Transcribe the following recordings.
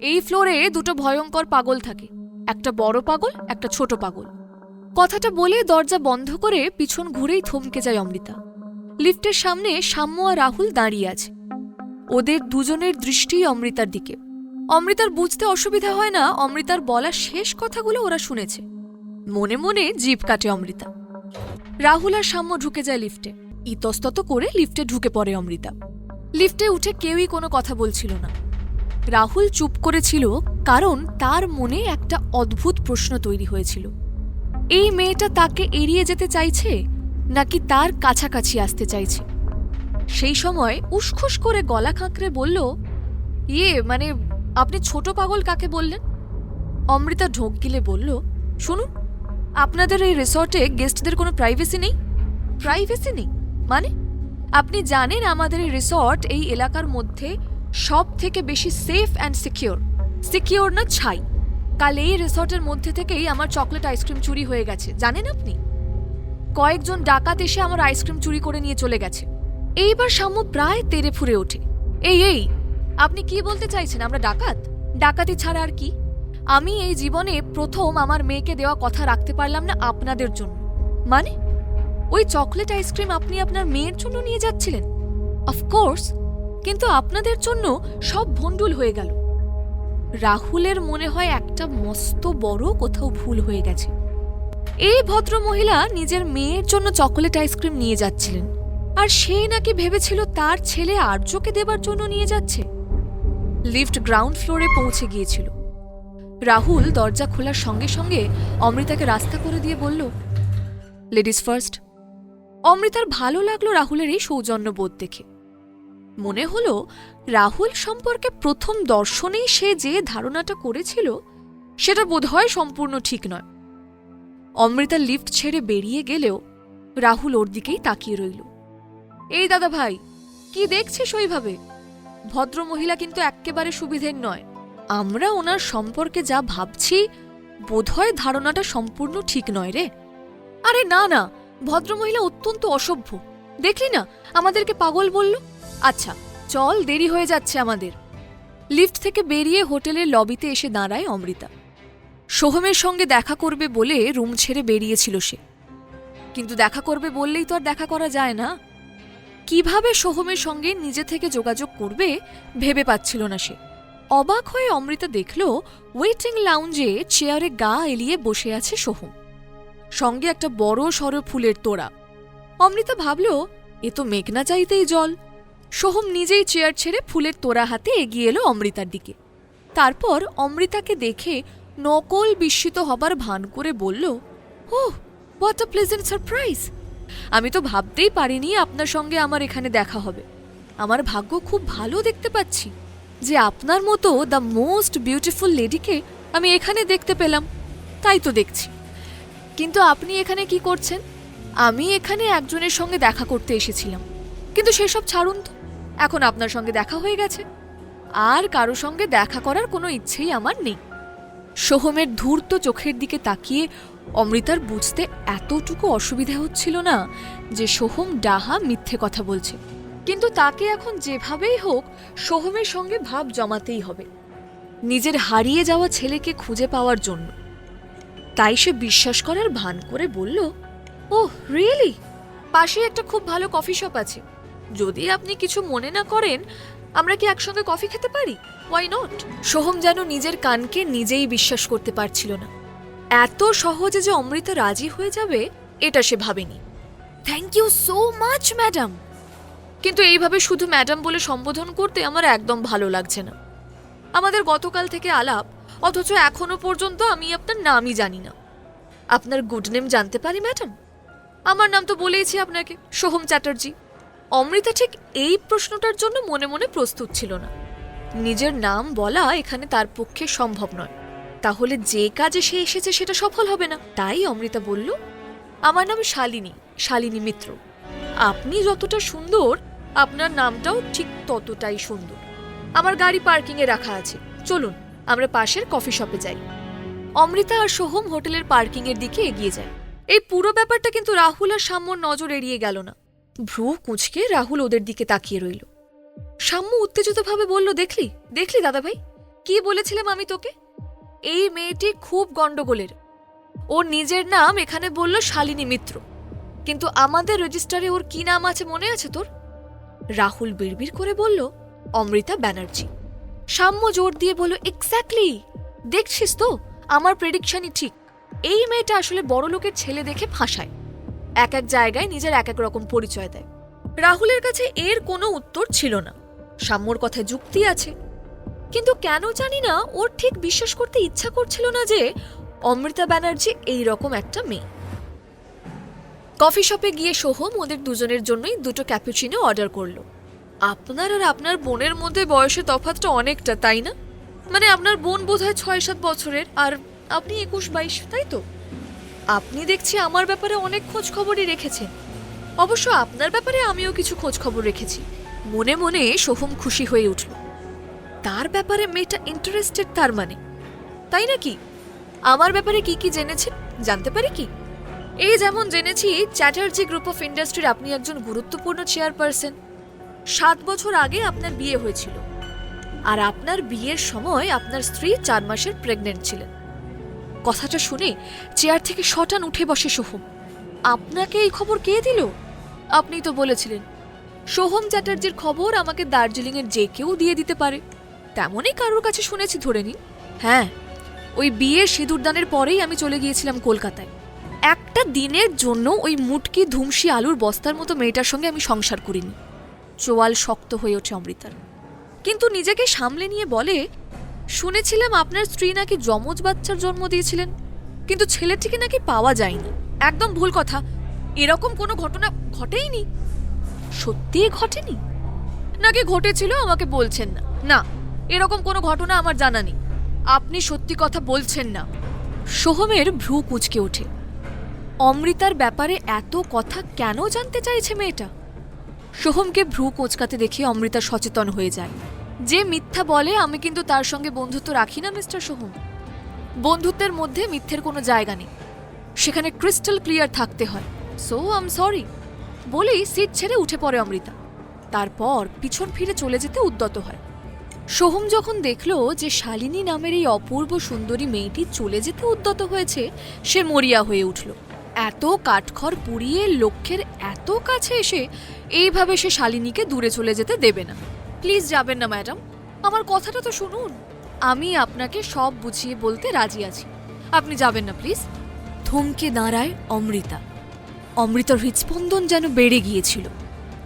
এই ফ্লোরে দুটো ভয়ঙ্কর পাগল থাকে, একটা বড় পাগল, একটা ছোট পাগল। কথাটা বলে দরজা বন্ধ করে পিছন ঘুরেই থমকে যায় অমৃতা। লিফটের সামনে সাম্য আর রাহুল দাঁড়িয়ে আছে। ওদের দুজনের দৃষ্টি অমৃতার দিকে। অমৃতার বুঝতে অসুবিধা হয় না, অমৃতার বলা শেষ কথাগুলো ওরা শুনেছে। মনে মনে জিভ কাটে অমৃতা। রাহুল আর সাম্য ঢুকে যায় লিফটে। ইতস্তত করে লিফটে ঢুকে পড়ে অমৃতা। লিফটে উঠে কেউই কোনো কথা বলছিল না। রাহুল চুপ করেছিল কারণ তার মনে একটা অদ্ভুত প্রশ্ন তৈরি হয়েছিল। এই মেয়েটা তাকে এড়িয়ে যেতে চাইছে নাকি তার কাছাকাছি আসতে চাইছে? সেই সময় উসখুস করে গলা খাঁকড়ে বলল ইয়ে মানে আপনি ছোট পাগল কাকে বললেন? অমৃতা ঢোক গিলে বলল, শুনুন, আপনাদের এই রিসর্টে গেস্টদের কোনো প্রাইভেসি নেই? প্রাইভেসি নেই? মানে? আপনি জানেন আমাদের এই রিসর্ট এই এলাকার মধ্যে সব থেকে বেশি সেফ অ্যান্ড সিকিওর সিকিওর না ছাই। কাল এই রিসর্টের মধ্যে থেকেই আমার চকলেট আইসক্রিম চুরি হয়ে গেছে। জানেন আপনি? কয়েকজন ডাকাত এসে আমার আইসক্রিম চুরি করে নিয়ে চলে গেছে। এইবার সাম্য প্রায় তেরে ফুরে ওঠে। এই এই, আপনি কি বলতে চাইছেন, আমরা ডাকাত? ডাকাতি ছাড়া আর কি? আমি এই জীবনে প্রথম আমার মেয়েকে দেওয়া কথা রাখতে পারলাম না আপনাদের জন্য। মানে? ওই চকলেট আইসক্রিম আপনি আপনার মেয়ের জন্য নিয়ে যাচ্ছিলেন? অফকোর্স কিন্তু আপনাদের জন্য সব ভণ্ডুল হয়ে গেল। রাহুলের মনে হয় একটা মস্ত বড় কোথাও ভুল হয়ে গেছে। এই ভদ্র মহিলা নিজের মেয়ের জন্য চকোলেট আইসক্রিম নিয়ে যাচ্ছিলেন। আর সে নাকি ভেবেছিল তার ছেলে আর্যকে দেবার জন্য নিয়ে যাচ্ছে। লিফট গ্রাউন্ড ফ্লোরে পৌঁছে গিয়েছিল। রাহুল দরজা খোলার সঙ্গে সঙ্গে অমৃতাকে রাস্তা করে দিয়ে বলল লেডিস ফার্স্ট অমৃতার ভালো লাগল রাহুলের এই সৌজন্যবোধ দেখে। মনে হলো রাহুল সম্পর্কে প্রথম দর্শনেই সে যে ধারণাটা করেছিল, সেটা বোধহয় সম্পূর্ণ ঠিক নয়। অমৃতা লিফট ছেড়ে বেরিয়ে গেলেও রাহুল ওর দিকেই তাকিয়ে রইল। এই দাদা ভাই, কি দেখছিস ওইভাবে? ভদ্র মহিলা কিন্তু এক্কেবারে সুবিধের নয়। আমরা ওনার সম্পর্কে যা ভাবছি, বোধহয় ধারণাটা সম্পূর্ণ ঠিক নয় রে। আরে না না ভদ্রমহিলা অত্যন্ত অসভ্য। দেখলি না, আমাদেরকে পাগল বলল? আচ্ছা চল দেরি হয়ে যাচ্ছে আমাদের। লিফট থেকে বেরিয়ে হোটেলের লবিতে এসে দাঁড়ায় অমৃতা। সোহমের সঙ্গে দেখা করবে বলে রুম ছেড়ে বেরিয়েছিল সে। কিন্তু দেখা করবে বললেই তো আর দেখা করা যায় না। কীভাবে সোহমের সঙ্গে নিজে থেকে যোগাযোগ করবে ভেবে পাচ্ছিল না সে। অবাক হয়ে অমৃতা দেখল ওয়েটিং লাউঞ্জে চেয়ারে গা এলিয়ে বসে আছে সোহম। সঙ্গে একটা বড় সড় ফুলের তোড়া। অমৃতা ভাবল, এ তো মেঘনা চাইতেই জল। সোহম নিজেই চেয়ার ছেড়ে ফুলের তোড়া হাতে এগিয়ে এলো অমৃতার দিকে। তারপর অমৃতাকে দেখে নকল বিস্মিত হবার ভান করে বলল, oh what a pleasant surprise আমি তো ভাবতেই পারিনি আপনার সঙ্গে আমার এখানে দেখা হবে। আমার ভাগ্য খুব ভালো দেখতে পাচ্ছি যে আপনার মতো দ্য মোস্ট বিউটিফুল লেডিকে আমি এখানে দেখতে পেলাম। তাই তো দেখছি। কিন্তু আপনি এখানে কি করছেন? আমি এখানে একজনের সঙ্গে দেখা করতে এসেছিলাম। কিন্তু সেসব ছাড়ুন তো। এখন আপনার সঙ্গে দেখা হয়ে গেছে। আর কারও সঙ্গে দেখা করার কোনো ইচ্ছেই আমার নেই। সোহমের ধূর্ত চোখের দিকে তাকিয়ে অমৃতার বুঝতে এতটুকু অসুবিধা হচ্ছিল না যে সোহম ডাহা মিথ্যে কথা বলছে। কিন্তু তাকে এখন যেভাবেই হোক, সোহমের সঙ্গে ভাব জমাতেই হবে। নিজের হারিয়ে যাওয়া ছেলেকে খুঁজে পাওয়ার জন্য। তাই সে বিশ্বাস করার ভান করে বলল, ওহ, রিয়েলি? পাশে একটা খুব ভালো কফি শপ আছে। যদি আপনি কিছু মনে না করেন, আমরা কি একসঙ্গে কফি খেতে পারি? ওয়াই নট সোহম যেন নিজের কানকে নিজেই বিশ্বাস করতে পারছিল না। এত সহজে যে অমৃতা রাজি হয়ে যাবে, এটা সে ভাবেনি। Thank you so much madam কিন্তু এইভাবে শুধু ম্যাডাম বলে সম্বোধন করতে আমার একদম ভালো লাগছে না। আমাদের গতকাল থেকে আলাপ, অথচ এখনও পর্যন্ত আমি আপনার নামই জানি না। আপনার গুড নেম জানতে পারি ম্যাডাম আমার নাম তো বলেইছি আপনাকে, সোহম চ্যাটার্জি। অমৃতা ঠিক এই প্রশ্নটার জন্য মনে মনে প্রস্তুত ছিল না। নিজের নাম বলা এখানে তার পক্ষে সম্ভব নয়। তাহলে যে কাজে সে এসেছে সেটা সফল হবে না। তাই অমৃতা বলল, আমার নাম শালিনী শালিনী মিত্র। আপনি যতটা সুন্দর, আপনার নামটাও ঠিক ততটাই সুন্দর। আমার গাড়ি পার্কিংয়ে রাখা আছে। চলুন, আমরা পাশের কফি শপে যাই। অমৃতা আর সোহম হোটেলের পার্কিংয়ের দিকে এগিয়ে যায়। এই পুরো ব্যাপারটা কিন্তু রাহুল আর সাম্যর নজর এড়িয়ে গেল না। ভ্রু কুঁচকে রাহুল ওদের দিকে তাকিয়ে রইল। সাম্য উত্তেজিতভাবে বলল, দেখলি? দেখলি দাদাভাই? কি বলেছিলাম আমি তোকে? এই মেয়েটি খুব গন্ডগোলের ওর নিজের নাম এখানে বলল শালিনী মিত্র। কিন্তু আমাদের রেজিস্টারে ওর কি নাম আছে মনে আছে তোর? রাহুল বিড়বিড় করে বলল, অমৃতা ব্যানার্জি। সাম্য জোর দিয়ে বলল এক্স্যাক্টলি দেখছিস তো? আমার প্রেডিকশনই ঠিক। এই মেয়েটা আসলে বড় লোকের ছেলে দেখে ফাঁসায়। এক এক জায়গায় নিজের এক এক রকম পরিচয় দেয়। রাহুলের কাছে এর কোনো উত্তর ছিল না। সাম্যর কথায় যুক্তি আছে। কিন্তু কেন জানি না, ওর ঠিক বিশ্বাস করতে ইচ্ছা করছিল না যে অমৃতা ব্যানার্জি এই রকম একটা মেয়ে। কফি শপে গিয়ে সোহম ওদের দুজনের জন্যই দুটো ক্যাপুচিনো অর্ডার করল। আপনার আর আপনার বোনের মধ্যে বয়সের তফাৎটা অনেকটা, তাই না? মানে আপনার বোন বোধহয় ছয় সাত বছরের, আর আপনি একুশ বাইশ তাই তো? আপনি দেখছি আমার ব্যাপারে অনেক খোঁজ খবরই রেখেছেন। অবশ্য আপনার ব্যাপারে আমিও কিছু খোঁজ খবর রেখেছি। মনে মনে সোহম খুশি হয়ে উঠল। তার ব্যাপারে মেয়েটা ইন্টারেস্টেড তার মানে। তাই নাকি? আমার ব্যাপারে কি কি জেনেছেন? জানতে পারি কি? এই যেমন জেনেছি, চ্যাটার্জি গ্রুপ অফ ইন্ডাস্ট্রির আপনি একজন গুরুত্বপূর্ণ চেয়ারপারসন। সাত বছর আগে আপনার বিয়ে হয়েছিল। আর আপনার বিয়ের সময় আপনার স্ত্রী চার মাসের প্রেগনেন্ট ছিলেন। কথাটা শুনে চেয়ার থেকে শটান উঠে বসে সোহম। আপনাকে এই খবর কে দিল? আপনিই তো বলেছিলেন। সোহম চ্যাটার্জির খবর আমাকে দার্জিলিংয়ের যে কেউ দিয়ে দিতে পারে। তেমনই কারোর কাছে শুনেছি ধরে নিন। হ্যাঁ ওই বিয়ের সিঁদুরদানের পরেই আমি চলে গিয়েছিলাম কলকাতায়। একটা দিনের জন্য ওই মুটকি ধুমসি আলুর বস্তার মতো মেয়েটার সঙ্গে আমি সংসার করিনি। চোয়াল শক্ত হয়ে ওঠে অমৃতার। কিন্তু নিজেকে সামলে নিয়ে বলে শুনেছিলাম আপনার স্ত্রী নাকি যমজ বাচ্চার জন্ম দিয়েছিলেন, কিন্তু ছেলেটিকে নাকি পাওয়া যায়নি। একদম ভুল কথা। এরকম কোনো ঘটনা ঘটেইনি? সত্যিই ঘটেনি? নাকি ঘটেছিল আমাকে বলছেন না। না, এরকম কোনো ঘটনা আমার জানা নেই। আপনি সত্যি কথা বলছেন না। সোহমের ভ্রু কুচকে ওঠে। অমৃতার ব্যাপারে এত কথা কেন জানতে চাইছে মেয়েটা? সোহমকে ভ্রু কোঁচকাতে দেখে অমৃতা সচেতন হয়ে যায়। যে মিথ্যা বলে, আমি কিন্তু তার সঙ্গে বন্ধুত্ব রাখি না, মিস্টার সোহম। বন্ধুত্বের মধ্যে মিথ্যের কোনো জায়গা নেই। সেখানে ক্রিস্টাল ক্লিয়ার থাকতে হয়। সো আম সরি বলেই সিট ছেড়ে উঠে পড়ে অমৃতা। তারপর পিছন ফিরে চলে যেতে উদ্যত হয়। সোহম যখন দেখল যে শালিনী নামের এই অপূর্ব সুন্দরী মেয়েটি চলে যেতে উদ্যত হয়েছে, সে মরিয়া হয়ে উঠল। এত কাঠখড় পুড়িয়ে, লক্ষ্যের এত কাছে এসে, এইভাবে সে শালিনীকে দূরে চলে যেতে দেবে না। প্লিজ যাবেন না, ম্যাডাম। আমার কথাটা তো শুনুন। আমি আপনাকে সব বুঝিয়ে বলতে রাজি আছি। আপনি যাবেন না, প্লিজ। থমকে দাঁড়ায় অমৃতা। অমৃতার হৃদস্পন্দন যেন বেড়ে গিয়েছিল।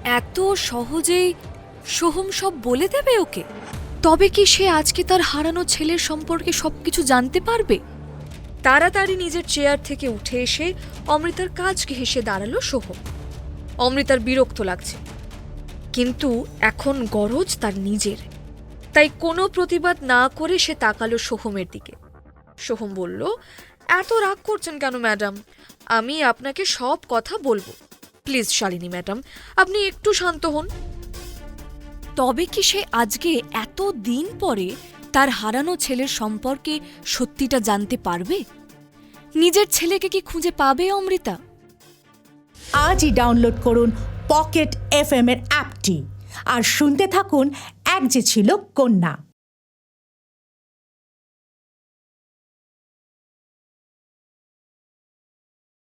এত সহজেই সোহম সব বলে দেবে ওকে? তবে কি সে আজকে তার হারানো ছেলের সম্পর্কে সব কিছু জানতে পারবে? তাড়াতাড়ি নিজের চেয়ার থেকে উঠে এসে অমৃতার কাজকে হেসে দাঁড়াল সোহম। অমৃতার বিরক্ত লাগছে। কিন্তু এখন গরজ তার নিজের। তাই কোনো প্রতিবাদ না করে সে তাকালো সোহমের দিকে। সোহম বলল, এত রাগ করছেন কেন ম্যাডাম? আমি আপনাকে সব কথা বলব। প্লিজ শালিনী ম্যাডাম, আপনি একটু শান্ত হন। তবে কি সে আজকে এত দিন পরে তার হারানো ছেলের সম্পর্কে সত্যিটা জানতে পারবে? নিজের ছেলেকে কি খুঁজে পাবে অমৃতা? আজই ডাউনলোড করুন পকেট এফএম এর অ্যাপটি। আর শুনতে থাকুন এক যে ছিল কন্যা।